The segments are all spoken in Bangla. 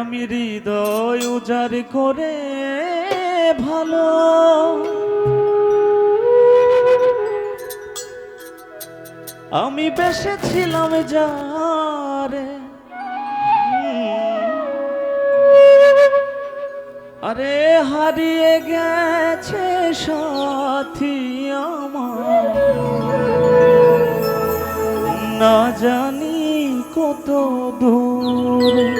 আমি হৃদয় উজাড় করে ভালো। আমি বেসেছিলাম যারে। আরে হারিয়ে গেছে সাথী আমার। না জানি কত দূর।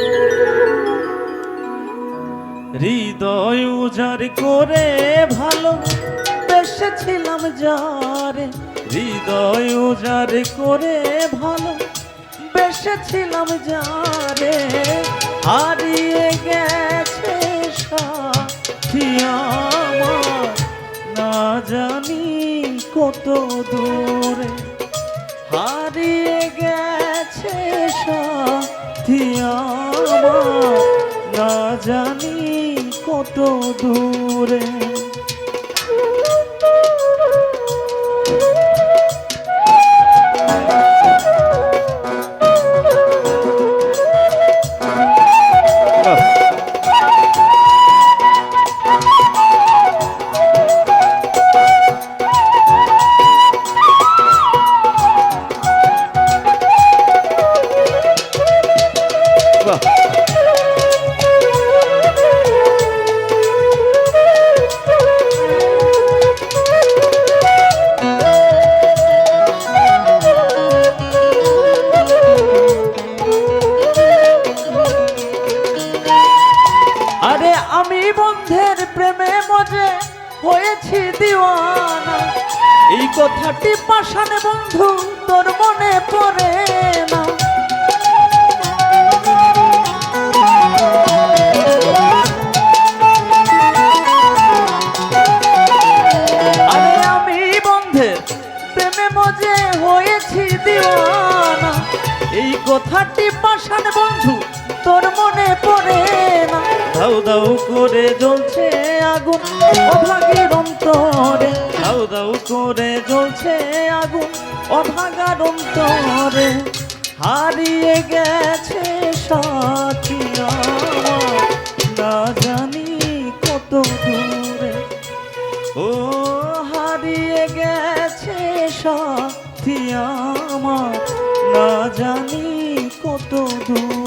উজাড় করে ভালো বেসেছিলাম যারে, হৃদয় উজাড় করে ভালো বেসেছিলাম যারে। হারিয়ে গেছে না জানি কত দূরে। হারিয়ে গেছে সাথী না জানি কত দূরে। আরে বন্ধের প্রেমে মজে হয়েছি দিওয়ানা। এই কথাটি পাশানে বন্ধু তোর মনে পড়ে না। আমি প্রেমে হয়েছি এই কথাটি পাশান বন্ধু তোর মনে পড়ে না? দাউ দাউ করে জ্বলছে আগুন। অভাগীর অন্তরে। দাউ দাউ করে জ্বলছে আগুন। অভাগার অন্তরে। হারিয়ে গেছে সাথী আমার, না জানি কত দূরে। ও হারিয়ে গেছে সাথী আমার। না জানি কত দূরে।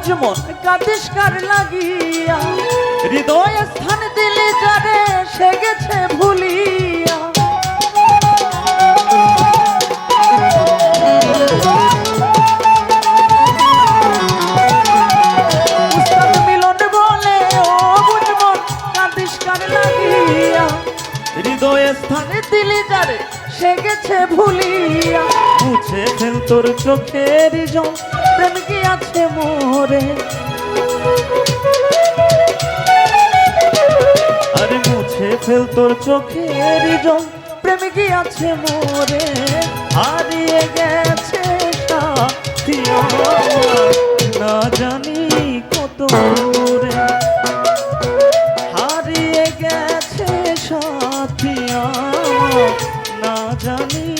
ও বুঝমন কাদিস লাগিয়া? হৃদয় স্থান দিলে যারে সে গেছে ভুলিয়া। হৃদয় স্থানে দিলে যারে সে গেছে ভুলিয়া। মুছে ফেল তোর চোখের জল, প্রেম আছে মোরে। আরে মুছে ফেল তোর চোখের জল। প্রেম কি আছে মোরে? হারিয়ে গেছে না জানি কত দূরে। হারিয়ে গেছে সাথী আমার, না জানি